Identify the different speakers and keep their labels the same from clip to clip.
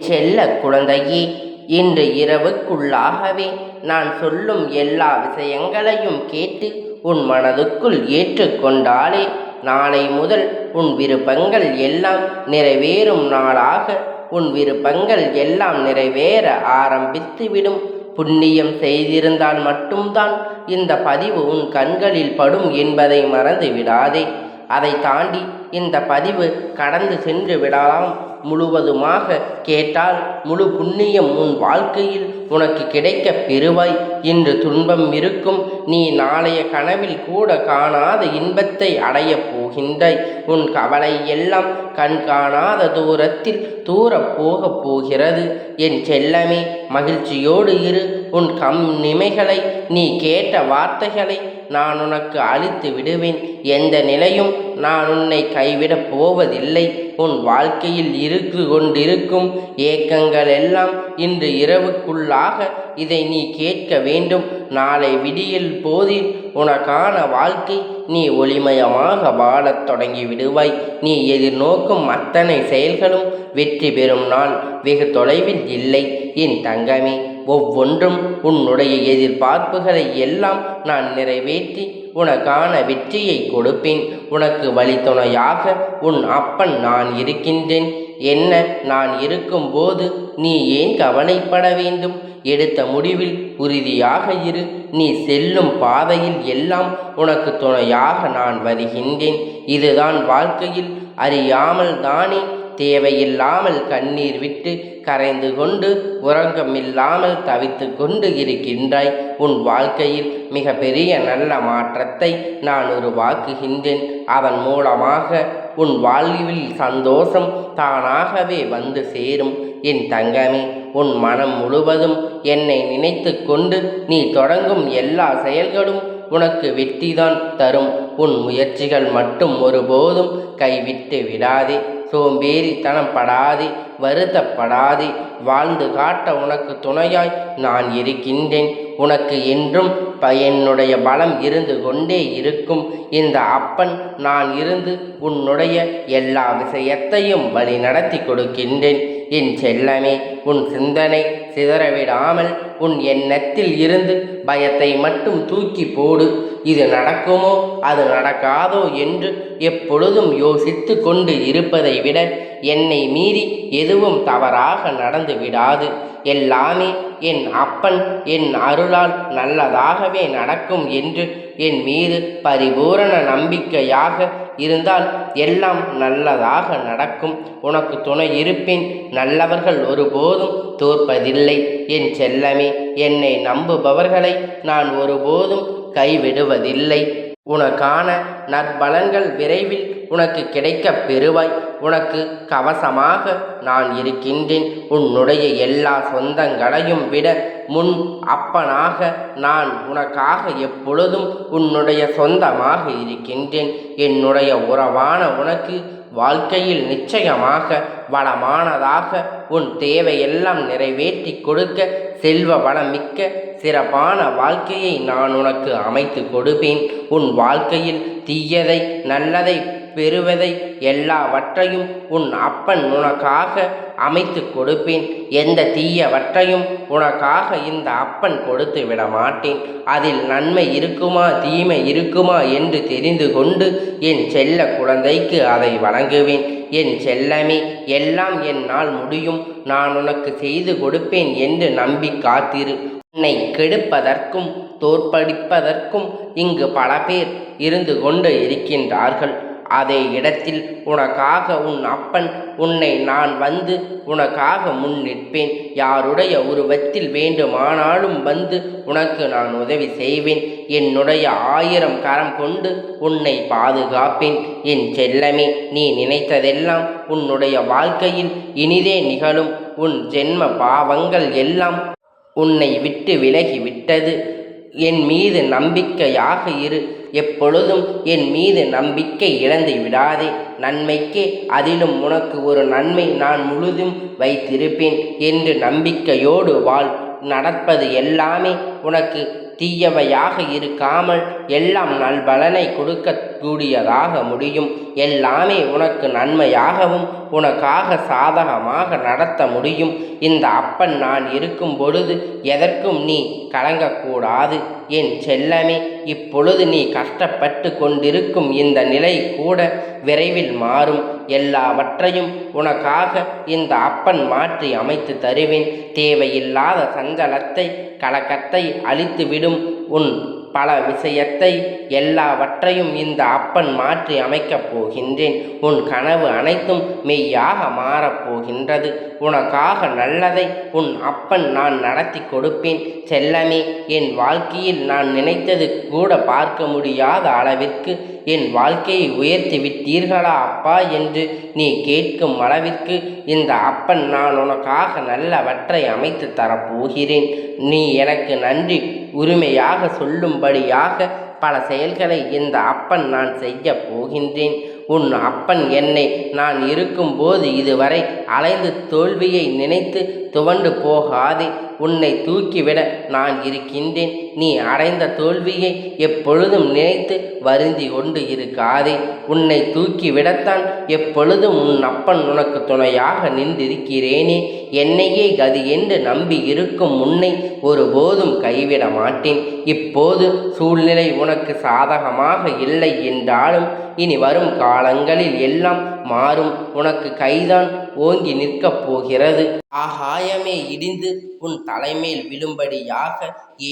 Speaker 1: செல்ல குழந்தையே இன்று இரவுக்குள்ளாகவே நான் சொல்லும் எல்லா விஷயங்களையும் கேட்டு உன் மனதுக்குள் ஏற்றுக்கொண்டாலே நாளை முதல் உன் விருப்பங்கள் எல்லாம் நிறைவேறும் நாளாக உன் விருப்பங்கள் எல்லாம் நிறைவேற ஆரம்பித்துவிடும். புண்ணியம் செய்திருந்தால் மட்டும்தான் இந்த பதிவு உன் கண்களில் படும் என்பதை மறந்து விடாதே அதை தாண்டி இந்த பதிவு கடந்து சென்று விடலாம். முழுவதுமாக கேட்டால் முழு புண்ணியம் உன் வாழ்க்கையில் உனக்கு கிடைக்க பெறுவாய் இன்று துன்பம் இருக்கும். நீ நாளைய கனவில் கூட காணாத இன்பத்தை அடையப் போகின்றாய். உன் கவலை எல்லாம் கண்காணாத தூரத்தில் தூரப் போகப் போகிறது. என் செல்லமே மகிழ்ச்சியோடு இரு. உன் கம் நிமைகளை நீ கேட்ட வார்த்தைகளை நான் உனக்கு அளித்து விடுவேன். எந்த நிலையும் நான் உன்னை கைவிடப் போவதில்லை. உன் வாழ்க்கையில் இருக்கு கொண்டிருக்கும் ஏக்கங்கள் எல்லாம் இன்று இரவுக்குள்ளாக இதை நீ கேட்க வேண்டும். நாளை விடியல் போதில் உனக்கான வாழ்க்கை நீ ஒளிமயமாக வாழத் தொடங்கி விடுவாய். நீ எதிர்நோக்கும் அத்தனை செயல்களும் வெற்றி பெறும் நாள். வெகு தொலைவில் இல்லை. என் தங்கமே ஒவ்வொன்றும் உன்னுடைய எதிர்பார்ப்புகளை எல்லாம் நான் நிறைவேற்றி உனக்கான வெற்றியை கொடுப்பேன். உனக்கு வழித்துணையாக உன் அப்பன் நான் இருக்கின்றேன். என்ன நான் இருக்கும்போது நீ ஏன் கவலைப்பட வேண்டும்? எடுத்த முடிவில் உறுதியாக இரு. நீ செல்லும் பாதையில் எல்லாம் உனக்கு துணையாக நான் வருகின்றேன். இதுதான் வாழ்க்கையில் அறியாமல் தானே தேவையில்லாமல் கண்ணீர் விட்டு கரைந்து கொண்டு உறங்கமில்லாமல் தவித்து கொண்டு இருக்கின்றாய். உன் வாழ்க்கையில் மிக பெரிய நல்ல மாற்றத்தை நான் உருவாக்குகின்றேன். அதன் மூலமாக உன் வாழ்வில் சந்தோஷம் தானாகவே வந்து சேரும். என் தங்கமே உன் மனம் முழுவதும் என்னை நினைத்து கொண்டு நீ தொடங்கும் எல்லா செயல்களும் உனக்கு வெற்றிதான் தரும். உன் முயற்சிகள் மட்டும் ஒருபோதும் கைவிட்டு விடாதே. சோம்பேறித்தனம் படாதே வருத்தப்படாதே. வாழ்ந்து காட்ட உனக்கு துணையாய் நான் இருக்கின்றேன். உனக்கு என்றும் ப என்னுடைய பலம் இருந்து கொண்டே இருக்கும். இந்த அப்பன் நான் இருந்து உன்னுடைய எல்லா விஷயத்தையும் வழி நடத்தி கொடுக்கின்றேன். என் செல்லமே உன் சிந்தனை சிதறவிடாமல் உன் எண்ணத்தில் இருந்து பயத்தை மட்டும் தூக்கி போடு. இது நடக்குமோ அது நடக்காதோ என்று எப்பொழுதும் யோசித்து கொண்டு இருப்பதை விட என்னை மீறி எதுவும் தவறாக நடந்து விடாது. எல்லாமே என் அப்பன் என் அருளால் நல்லதாகவே நடக்கும் என்று என் மீது பரிபூரண நம்பிக்கையாக இருந்தால் எல்லாம் நல்லதாக நடக்கும். உனக்கு துணை இருப்பேன் நல்லவர்கள் ஒருபோதும் தோற்பதில்லை. என் செல்லமே என்னை நம்புபவர்களை நான் ஒருபோதும் கைவிடுவதில்லை. உனக்கான நற்பலன்கள் விரைவில் உனக்கு கிடைக்கப் பெறுவாய். உனக்கு கவசமாக நான் இருக்கின்றேன். உன்னுடைய எல்லா சொந்தங்களையும் விட முன் அப்பனாக நான் உனக்காக எப்பொழுதும் உன்னுடைய சொந்தமாக இருக்கின்றேன். என்னுடைய உறவான உனக்கு வாழ்க்கையில் நிச்சயமாக வளமானதாக உன் தேவையெல்லாம் நிறைவேற்றி கொடுக்க செல்வ வளமிக்க சிறப்பான வாழ்க்கையை நான் உனக்கு அமைத்து கொடுப்பேன். உன் வாழ்க்கையில் தீயதை நல்லதை பெறுவதை எல்லாவற்றையும் உன் அப்பன் உனக்காக அமைத்து கொடுப்பேன். எந்த தீயவற்றையும் உனக்காக இந்த அப்பன் கொடுத்து விட மாட்டேன் அதில் நன்மை இருக்குமா தீமை இருக்குமா என்று தெரிந்து கொண்டு என் செல்ல குழந்தைக்கு அதை வழங்குவேன். என் செல்லமே எல்லாம் என்னால் முடியும். நான் உனக்கு செய்து கொடுப்பேன் என்று நம்பி காத்திரு. உன்னை கெடுப்பதற்கும் தோற்படிப்பதற்கும் இங்கு பல பேர் இருந்து கொண்டு இருக்கின்றார்கள். அதே இடத்தில் உனக்காக உன் அப்பன் உன்னை நான் வந்து உனக்காக முன் நிற்பேன். யாருடைய உருவத்தில் வேண்டுமானாலும் வந்து உனக்கு நான் உதவி செய்வேன். என்னுடைய ஆயிரம் கரம் கொண்டு உன்னை பாதுகாப்பேன். என் செல்லமே நீ நினைத்ததெல்லாம் உன்னுடைய வாழ்க்கையில் இனிதே நிகழும். உன் ஜென்ம பாவங்கள் எல்லாம் உன்னை விட்டு விலகி விட்டது. என் மீது நம்பிக்கையாக இரு. எப்பொழுதும் என் மீது நம்பிக்கை இழந்து விடாதே. நன்மைக்கே அதிலும் உனக்கு ஒரு நன்மை நான் முழுதும் வைத்திருப்பேன் என்று நம்பிக்கையோடு வாழ். நடப்பது எல்லாமே உனக்கு தீயவையாக இருக்காமல் எல்லாம் நல்பலனை கொடுக்கக்கூடியதாக முடியும். எல்லாமே உனக்கு நன்மையாகவும் உனக்காக சாதகமாக நடத்த முடியும். இந்த அப்பன் நான் இருக்கும் பொழுது எதற்கும் நீ கலங்கக்கூடாது. என் செல்லமே இப்பொழுது நீ கஷ்டப்பட்டு கொண்டிருக்கும் இந்த நிலை கூட விரைவில் மாறும். எல்லாவற்றையும் உனக்காக இந்த அப்பன் மாற்றி அமைத்து தருவேன். தேவையில்லாத சஞ்சலத்தை கலக்கத்தை அழித்துவிடும். உன் பல விஷயத்தை எல்லாவற்றையும் இந்த அப்பன் மாற்றி அமைக்கப் போகின்றேன். உன் கனவு அனைத்தும் மெய்யாக மாறப்போகின்றது உனக்காக நல்லதை உன் அப்பன் நான் நடத்தி கொடுப்பேன். செல்லமே என் வாழ்க்கையில் நான் நினைத்தது கூட பார்க்க முடியாத அளவிற்கு என் வாழ்க்கையை உயர்த்தி விட்டீர்களா அப்பா என்று நீ கேட்கும் அளவிற்கு இந்த அப்பன் நான் உனக்காக நல்லவற்றை அமைத்து தரப்போகிறேன் நீ எனக்கு நன்றி உரிமையாக சொல்லும்படியாக பல செயல்களை இந்த அப்பன் நான் செய்ய போகின்றேன். உன் அப்பன் என்னை நான் இருக்கும்போது இதுவரை அலைந்து தோல்வியை நினைத்து துவண்டு போகாதே. உன்னை தூக்கிவிட நான் இருக்கின்றேன். நீ அடைந்த தோல்வியை எப்பொழுதும் நினைத்து வருந்தி கொண்டு இருக்காதே. உன்னை தூக்கிவிடத்தான் எப்பொழுதும் உன் அப்பன் உனக்கு துணையாக நின்றிருக்கிறேனே. என்னையே கதி என்று நம்பி இருக்கும் உன்னை ஒருபோதும் கைவிட மாட்டேன். இப்போது சூழ்நிலை உனக்கு சாதகமாக இல்லை என்றாலும் இனி வரும் காலங்களில் எல்லாம் மாறும். உனக்கு கைதான் ஓங்கி நிற்கப் போகிறது. ஆகாயமே இடிந்து உன் தலைமேல் விழும்படியாக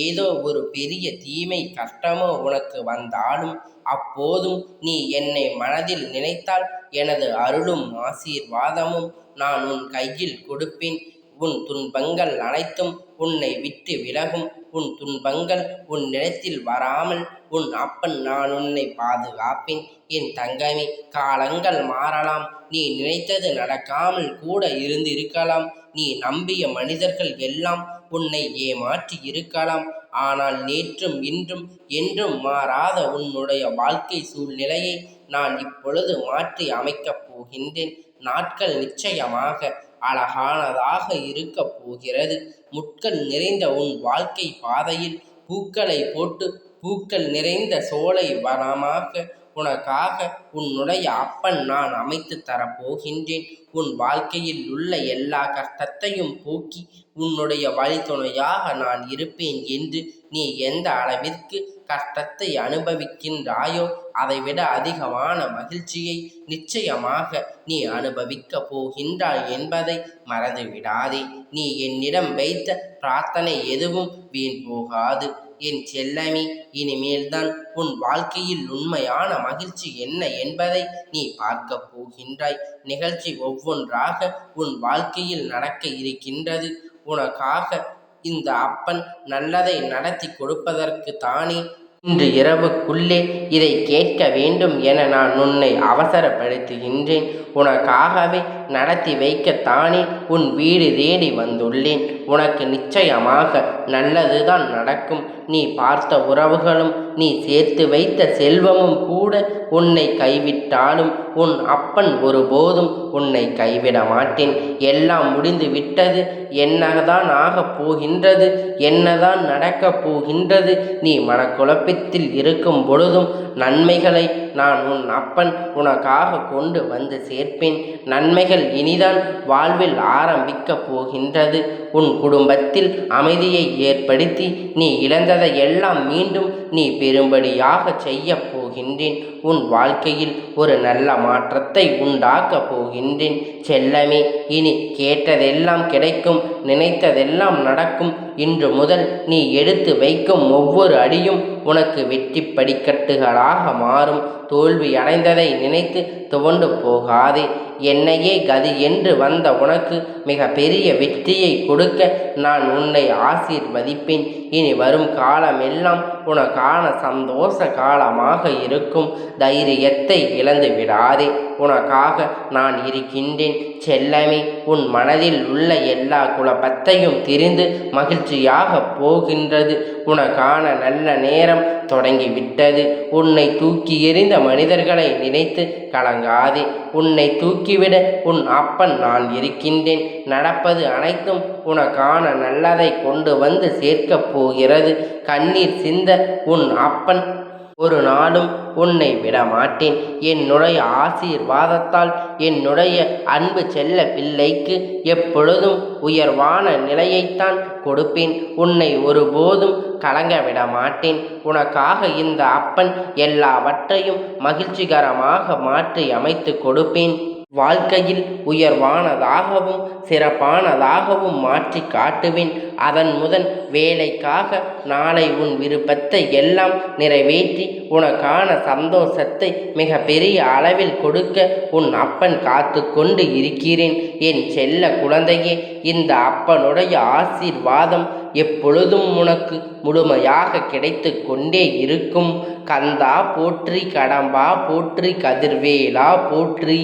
Speaker 1: ஏதோ ஒரு பெரிய தீமை கஷ்டமோ உனக்கு வந்தாலும் அப்போதும் நீ என்னை மனதில் நினைத்தால் எனது அருளும் ஆசீர்வாதமும் நான் உன் கையில் கொடுப்பேன். உன் துன்பங்கள் அனைத்தும் உன்னை விட்டு விலகும். உன் துன்பங்கள் உன் நிலத்தில் வராமல் உன் அப்பன் நான் உன்னை பாதுகாப்பேன். என் தங்கமே காலங்கள் மாறலாம். நீ நினைத்தது நடக்காமல் கூட இருந்து இருக்கலாம் நீ நம்பிய மனிதர்கள் எல்லாம் உன்னை ஏமாற்றி இருக்கலாம். ஆனால் நேற்றும் இன்றும் என்றும் மாறாத உன்னுடைய வாழ்க்கை சூழ்நிலையை நான் இப்பொழுது மாற்றி அமைக்கப் போகின்றேன். நாட்கள் நிச்சயமாக அழகானதாக இருக்கப் போகிறது. முட்கள் நிறைந்த உன் வாழ்க்கை பாதையில் பூக்களை போட்டு பூக்கள் நிறைந்த சோலை வனமாக உனக்காக உன்னுடைய அப்பன் நான் அமைத்து தரப்போகின்றேன். உன் வாழ்க்கையில் உள்ள எல்லா கஷ்டத்தையும் போக்கி உன்னுடைய வழித்துணையாக நான் இருப்பேன் என்று நீ எந்த அளவிற்கு கஷ்டத்தை அனுபவிக்கின்றாயோ அதைவிட அதிகமான மகிழ்ச்சியை நிச்சயமாக நீ அனுபவிக்கப் போகின்றாய் என்பதை மறந்துவிடாதே. நீ என்னிடம் வைத்த பிரார்த்தனை எதுவும் வீண் போகாது. என் செல்லமே இனிமேல்தான் உன் வாழ்க்கையில் உண்மையான மகிழ்ச்சி என்ன என்பதை நீ பார்க்க போகின்றாய். நிகழ்ச்சி ஒவ்வொன்றாக உன் வாழ்க்கையில் நடக்க இருக்கின்றது. உனக்காக இந்த அப்பன் நல்லதை நடத்தி கொடுப்பதற்கு தானே? இன்று இரவுக்குள்ளே இதை கேட்க வேண்டும் என நான் உன்னை அவசரப்படுத்துகின்றேன். உனக்காகவே நடத்தி வைக்கத்தானே உன் வீடு தேடி வந்துள்ளேன். உனக்கு நிச்சயமாக நல்லதுதான் நடக்கும். நீ பார்த்த உறவுகளும் நீ சேர்த்து வைத்த செல்வமும் கூட உன்னை கைவிட்டாலும் உன் அப்பன் ஒருபோதும் உன்னை கைவிட மாட்டேன். எல்லாம் முடிந்து விட்டது. என்னதான் ஆகப் போகின்றது? என்னதான் நடக்கப் போகின்றது? நீ மனக்குழப்பத்தில் இருக்கும் பொழுதும் நன்மைகளை நான் உன் அப்பன் உனக்காக கொண்டு வந்து சேர்ப்பேன். நன்மைகள் இனிதான் வாழ்வில் ஆரம்பிக்கப் போகின்றது. உன் குடும்பத்தில் அமைதியை ஏற்படுத்தி நீ இழந்ததை எல்லாம் மீண்டும் நீ பெரும்படியாக செய்ய போகின்றேன். உன் வாழ்க்கையில் ஒரு நல்ல மாற்றத்தை உண்டாக்கப் போகின்றேன். செல்லமே இனி கேட்டதெல்லாம் கிடைக்கும் நினைத்ததெல்லாம் நடக்கும். இன்று முதல் நீ எடுத்து வைக்கும் ஒவ்வொரு அடியும் உனக்கு வெற்றி படிக்கட்டுகளாக மாறும். தோல்வி அடைந்ததை நினைத்து துவண்டு போகாதே. என்னையே கதி என்று வந்த உனக்கு மிக பெரிய வெற்றியை கொடுக்க நான் உன்னை ஆசீர்வதிப்பேன். இனி வரும் காலமெல்லாம் உனக்கான சந்தோஷ காலமாக இருக்கும். தைரியத்தை இழந்து விடாதே. உனக்காக நான் இருக்கின்றேன். செல்லமே உன் மனதில் உள்ள எல்லா குழப்பத்தையும் திரிந்து மகிழ்ச்சியாக போகின்றது. உனக்கான நல்ல நேரம் தொடங்கிவிட்டது. உன்னை தூக்கி எறிந்த மனிதர்களை நினைத்து கலங்காதே. உன்னை தூக்கி தூக்கிவிட. உன் அப்பன் நான் இருக்கின்றேன். நடப்பது அனைத்தும் உனக்கான நல்லதை கொண்டு வந்து சேர்க்கப் போகிறது. கண்ணீர் சிந்த உன் அப்பன் ஒரு நாளும் உன்னை விடமாட்டேன். என்னுடைய ஆசீர்வாதத்தால் என்னுடைய அன்பு செல்ல பிள்ளைக்கு எப்பொழுதும் உயர்வான நிலையைத்தான் கொடுப்பேன். உன்னை ஒருபோதும் கலங்க விட மாட்டேன் உனக்காக இந்த அப்பன் எல்லாவற்றையும் மகிழ்ச்சிகரமாக மாற்றி அமைத்து கொடுப்பேன். வாழ்க்கையில் உயர்வானதாகவும் சிறப்பானதாகவும் மாற்றி காட்டுவேன். அதன் முதன் வேலைக்காக நாளை உன் விருப்பத்தை எல்லாம் நிறைவேற்றி உனக்கான சந்தோஷத்தை மிக பெரிய அளவில் கொடுக்க உன் அப்பன் காத்து கொண்டு இருக்கிறேன். என் செல்ல குழந்தையே இந்த அப்பனுடைய ஆசீர்வாதம் எப்பொழுதும் உனக்கு முழுமையாக கிடைத்து கொண்டே இருக்கும். கந்தா போற்றி கடம்பா போற்றி கதிர்வேலா போற்றி.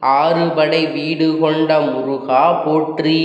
Speaker 1: ஆறுபடை வீடு கொண்ட முருகா போற்றி.